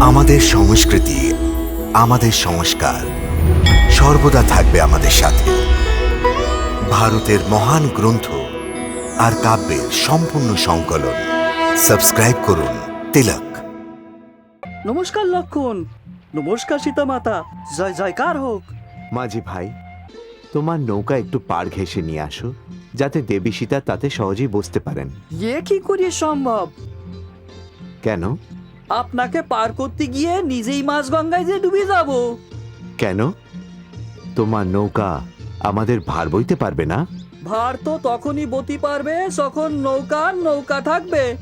আমাদের সংস্কৃতি আমাদের সংস্কার সর্বদা থাকবে আমাদের সাথে। ভারতের মহান গ্রন্থ আর কাব্যের সম্পূর্ণ সংকলন। সাবস্ক্রাইব করুন তিলক। নমস্কার লক্ষণ। নমস্কার সীতামাতা জয় জয়কার হোক। মাঝি ভাই তোমার নৌকা একটু পাড় ঘেঁষে নিয়ে আসো যাতে দেবী সীতা তাতে সহজেই বসতে পারেন। এ কি করে সম্ভব? কেন? আপনাকে পার করতে গিয়ে নিজেই মাছ গঙ্গায় যে ডুবে যাব। কেন? তোমার নৌকা আমাদের ভার বইতে পারবে না? ভার তো তখনই বতি পারবে যখন নৌকা নৌকা থাকবে।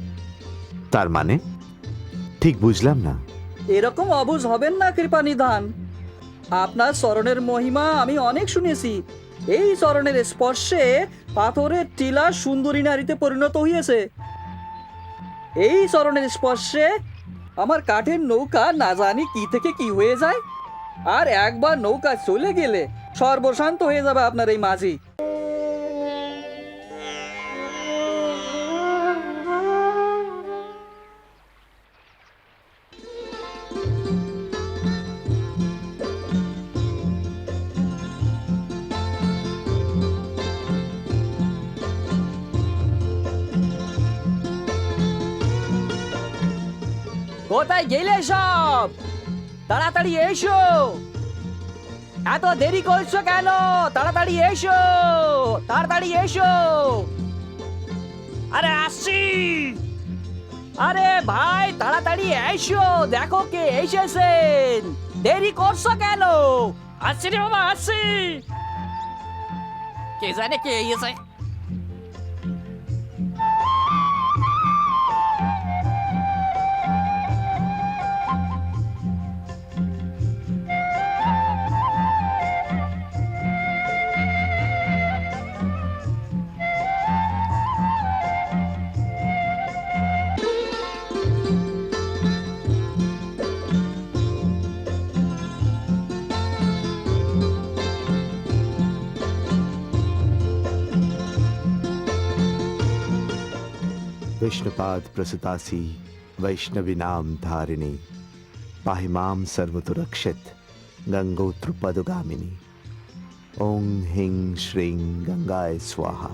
তার মানে? ঠিক বুঝলাম না। এরকম অবুঝ হবেন না কৃপানিধান। আপনার চরণের মহিমা আমি অনেক শুনেছি। এই চরণের স্পর্শে পাথরের টিলা সুন্দরী নারীতে পরিণত হয়েছে এই চরণের স্পর্শে আমার কাঠের নৌকা না জানি কি থেকে কি হয়ে যায়। আর একবার নৌকা চলে গেলে সর্বশান্ত হয়ে যাবে আপনার এই মাঝি। গেলে সব। তাড়াতাড়ি এসো। এত দেরি করছ কেন? তাড়াতাড়ি এসো। তাড়াতাড়ি এসো। আরে, আসছি। আরে ভাই, তাড়াতাড়ি এসো। দেখো কে এসেছেন। দেরি করছ কেন? আসছি রে বাবা, আসছি। কে জানে কে এসে कृष्णपाद प्रसुतासी वैष्णवी नाम धारिणी पाहिमाम सर्वतुरक्षित गंगोत्रुपदगामिनी। ओं ह्रीं श्रीं गंगाय स्वाहा।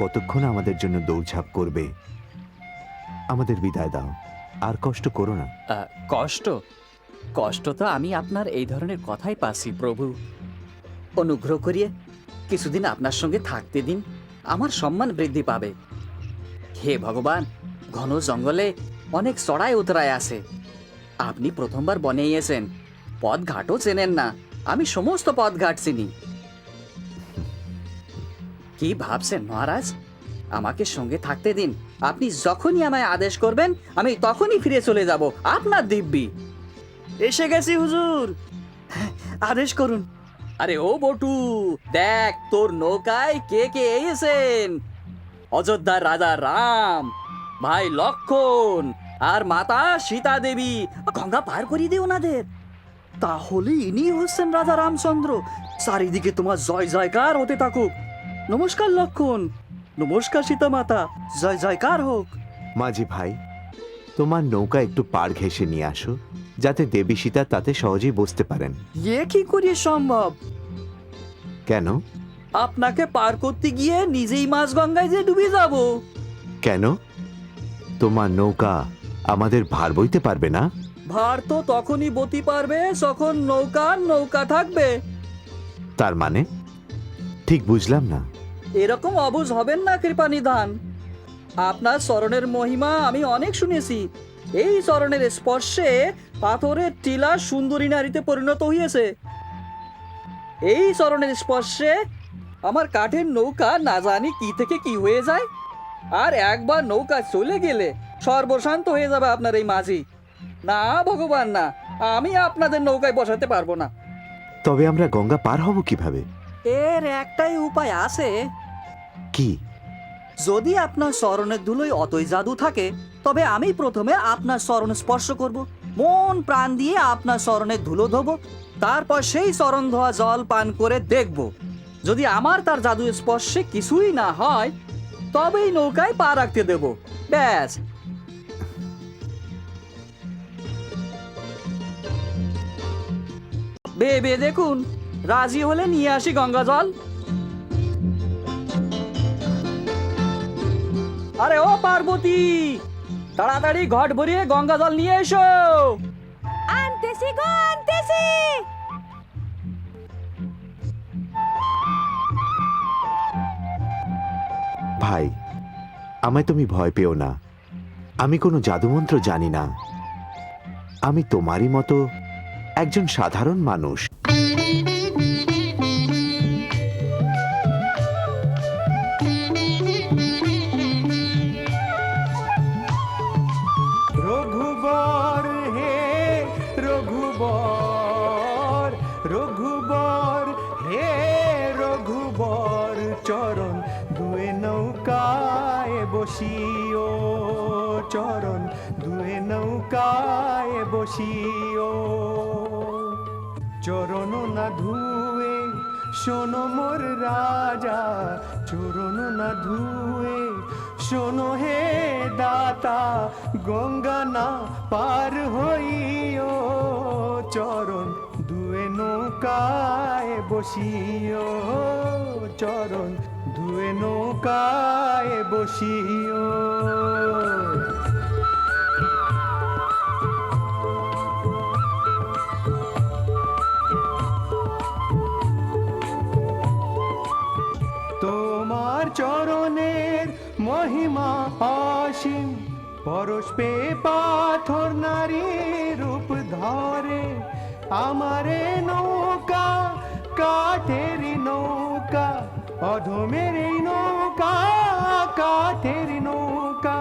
কতক্ষণ আমাদের জন্য দৌড়ঝাঁপ করবে? আমাদের বিদায় দাও। আর কষ্ট করো না। কষ্ট? কষ্ট তো আমি আপনার এই ধরনের কথাই পাচ্ছি, প্রভু। অনুগ্রহ করিয়ে কিছুদিন আপনার সঙ্গে থাকতে দিন। আমার সম্মান বৃদ্ধি পাবে। হে ভগবান, ঘন জঙ্গলে অনেক চড়াই উতরায় আছে। আপনি প্রথমবার বনে এসেন পথ ঘাটও চেনেন না। আমি সমস্ত পথ ঘাট চিনি। কি ভাবছেন মহারাজ? আমাকে সঙ্গে থাকতে দিন। আপনি যখনই আমায় আদেশ করবেন আমি তখনই ফিরে চলে যাব আপনার দিব্যি। এসে গেছি হুজুর। আদেশ করুন। আরে ও বটু দেখ তোর নৌকায় কে কে এসেছেন। অযোধ্যার রাজা রাম ভাই লক্ষণ আর মাতা সীতা দেবী গঙ্গা পার করিয়ে দে ওনাদের। তাহলে ইনি হচ্ছেন রাজা রামচন্দ্র। চারিদিকে তোমার জয় জয়কার হতে থাকুক। নমস্কার লক্ষণ। নমস্কার সীতা মাতা। জয় জয়কার হোক। মাঝি ভাই তোমার নৌকা একটু পাড় ঘেঁষে নিয়ে আসো যাতে দেবী সীতা তাতে সহজেই বসতে পারেন। এ কি করে সম্ভব? কেন? আপনাকে পার করতে গিয়ে নিজেই মাছ গঙ্গায় যে ডুবে যাব। কেন? তোমার নৌকা আমাদের ভার বইতে পারবে না? ভার তো তখনই বতি পারবে যখন নৌকা নৌকা থাকবে। তার মানে? ঠিক বুঝলাম না। এরকম অবুঝ হবেন না কৃপানিধান আপনার স্মরণের মহিমা আমি অনেক শুনেছি। এই চরণের স্পর্শে পাথরের টিলা সুন্দরী নারীতে পরিণত হয়েছে এই চরণের স্পর্শে আমার কাঠের নৌকা না জানি কি থেকে কি হয়ে যায়। আর একবার নৌকা চলে গেলে সর্বশান্ত হয়ে যাবে আপনার এই মাঝি। না ভগবান না আমি আপনাদের নৌকায় বসাতে পারব না। তবে আমরা গঙ্গা পার হব কীভাবে? এর একটাই উপায় আছে কি? যদি আপনার স্মরণের ধুলোয় অতই জাদু থাকে, তবে আমি প্রথমে আপনার স্মরণ স্পর্শ করব। মন প্রাণ দিয়ে আপনার স্মরণের ধুলো ধোব। তারপর সেই স্মরণ ধোয়া জল পান করে দেখব। যদি আমার তার জাদু স্পর্শে কিছুই না হয়, তবেই নৌকায় পা রাখতে দেব। ব্যাস। বেবে দেখুন, রাজি হলে নিয়ে আসি গঙ্গা জল। আরে ও পার্বতী তাড়াতাড়ি ঘট ভরিয়ে গঙ্গা জল নিয়ে এসো। আনতেছি গো আনতেছি। ভাই আমায় তুমি ভয় পেও না। আমি কোনো জাদুমন্ত্র জানি না। আমি তোমারই মতো একজন সাধারণ মানুষ। চরণ দুয়ে নৌকায় বসিও। চরণ না ধুয়ে, শোনো মোর রাজা, চরণ না ধুয়ে, শোনো হে দাতা, গঙ্গা না পার হইও। চরণ দুয়ে নৌকায় বসিও। চরণ দুয়ে নৌকায় বসিও। মহিমা অসীম পরশ পে পাথর নারী রূপ ধরে। আমারে নৌকা, কাঠের নৌকা, অধমের নৌকা, কাঠের নৌকা।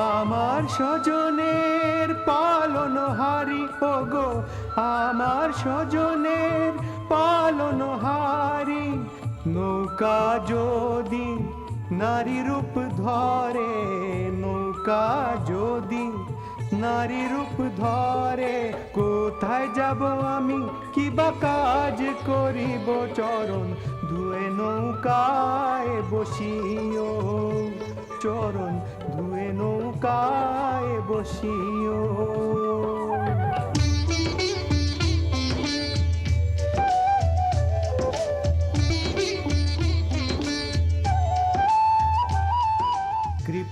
আমার স্বজনের পালন হারি, ওগো, আমার স্বজনের পালন হারি। নৌকা যদি নারী রূপ ধরে নৌকা যদি, নারী রূপ ধরে, কোথায় যাব আমি? কি বা কাজ করিব চরণ? ধুয়ে নৌকায় বসিও চরণ, ধুয়ে নৌকায় বসিও।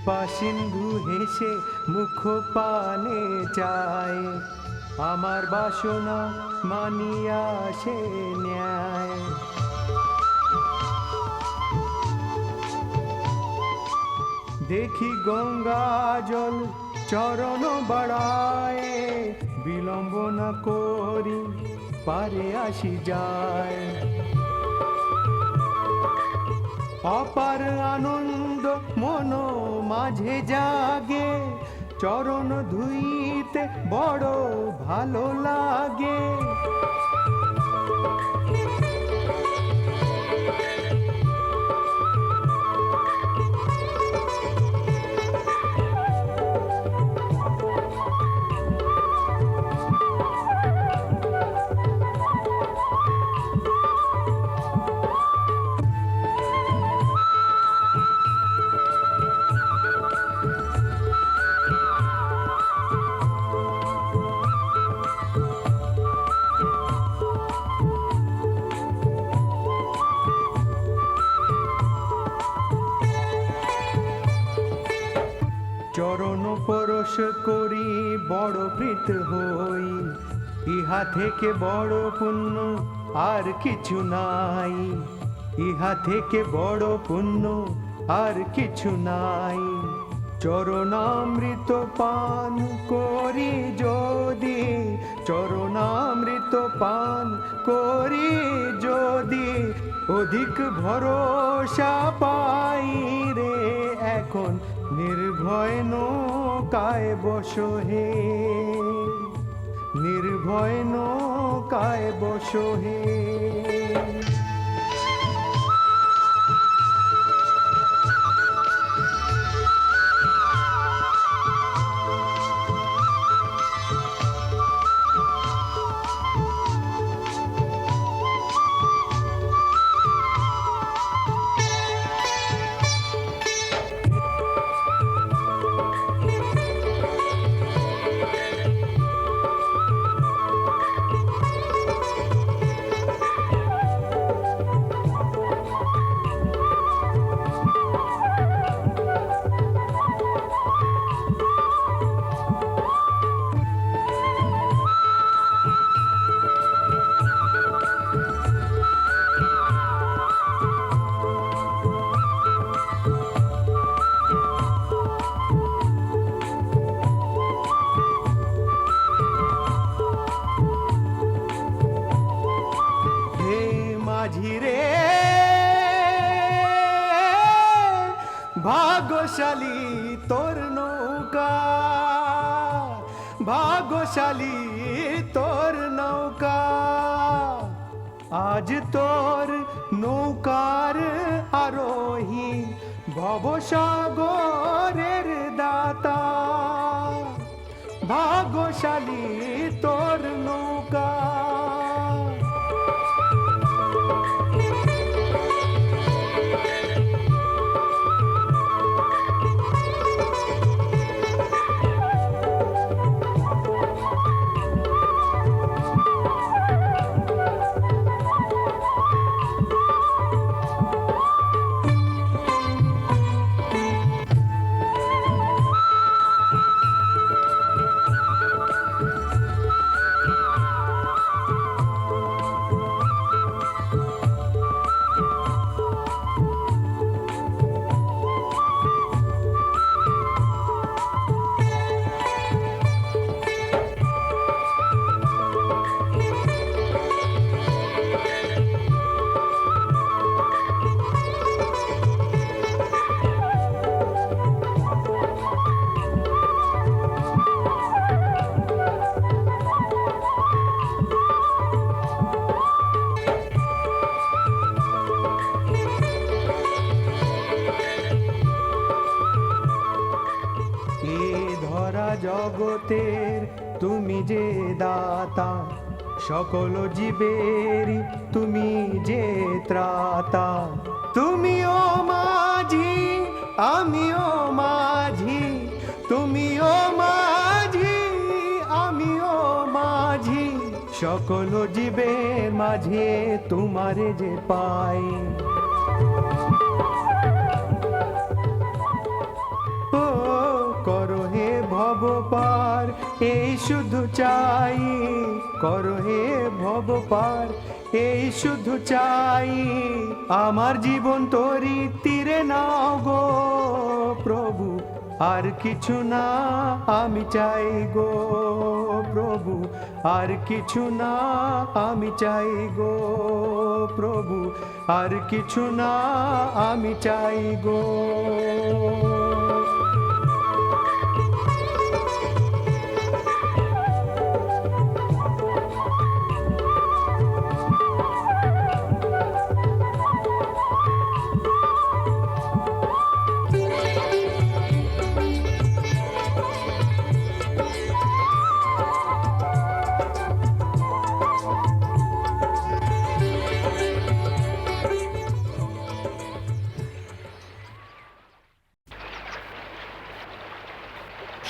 সিন্ধু হেসে মুখ পানে চায়। আমার বাসনা মানিয়া সে ন্যায়। দেখি গঙ্গা জল চরণ বাড়ায়, বিলম্ব না করি পারে আসি যায়। অপার আনন্দ মন মাঝে জাগে চরণ ধুইতে বড় ভালো লাগে। থেকে বড় পুণ্য আর কিছু নাই। ইহা থেকে বড় পুণ্য আর কিছু নাই। চরণামৃত পান করি যদি, চরণামৃত পান করি যদি, অধিক ভরসা পাই রে এখন নির্ভয় নৌকায় বসো হে। নির্ভয় নৌকায় বসো ভাগ্যশালী তোর নৌকা। আজ তোর নৌকার আরোহী ভবসাগরের দাতা। ভাগশালী তোর নৌকা। সকল জীবের তুমি যে ত্রাতা। তুমিও মাঝি, আমিও মাঝি। তুমিও মাঝি, আমিও মাঝি। সকল জীবের মাঝে তোমারে যে পাই। ও করো হে ভব পার, এই শুধু চাই। করো হে ভব পার, এই শুধু চাই আমার জীবন তোরি তীরে নাও গো প্রভু। আর কিছু না আমি চাই গো প্রভু। আর কিছু না আমি চাই গো প্রভু। আর কিছু না আমি চাই গো।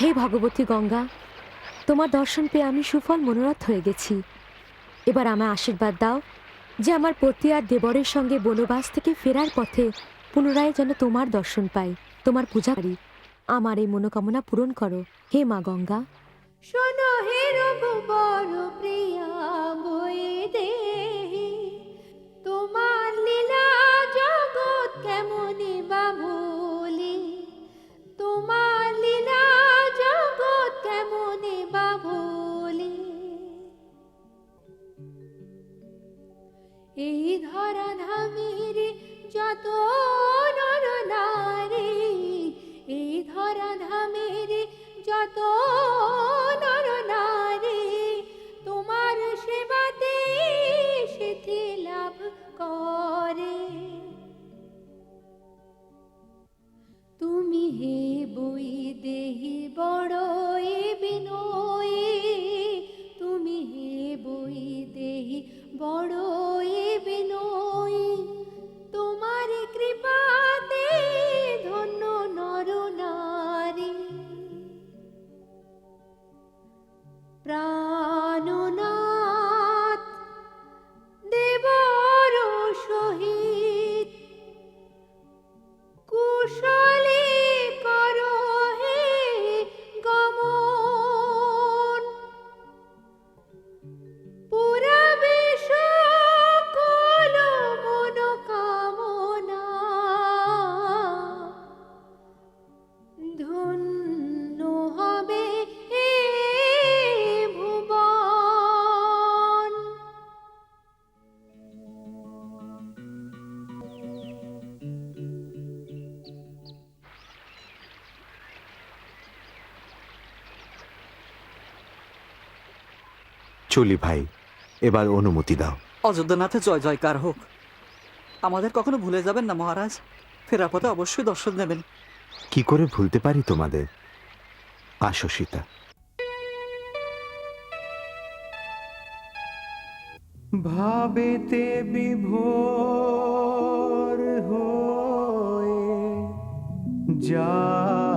হে ভগবতী গঙ্গা, তোমার দর্শন পেয়ে আমি সুফল মনোরথ হয়ে গেছি। এবার আমায় আশীর্বাদ দাও যে আমার পতি আর দেবরের সঙ্গে বনবাস থেকে ফেরার পথে পুনরায় যেন তোমার দর্শন পাই, তোমার পূজা করি। আমার এই মনোকামনা পূরণ করো, হে মা গঙ্গা। শোনো হে রঘুবর প্রিয়া দেহি চলি ভাই এবার অনুমতি দাও। অযোধ্যানাথে জয় জয়কার হোক। আমাদের কখনো ভুলে যাবেন না মহারাজ। ফেরার পথে অবশ্যই দর্শন দেবেন। কি করে ভুলতে পারি তোমাদের? আসো সীতা। ভাবেতে বিভোর হয়ে যায়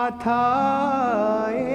মাথায়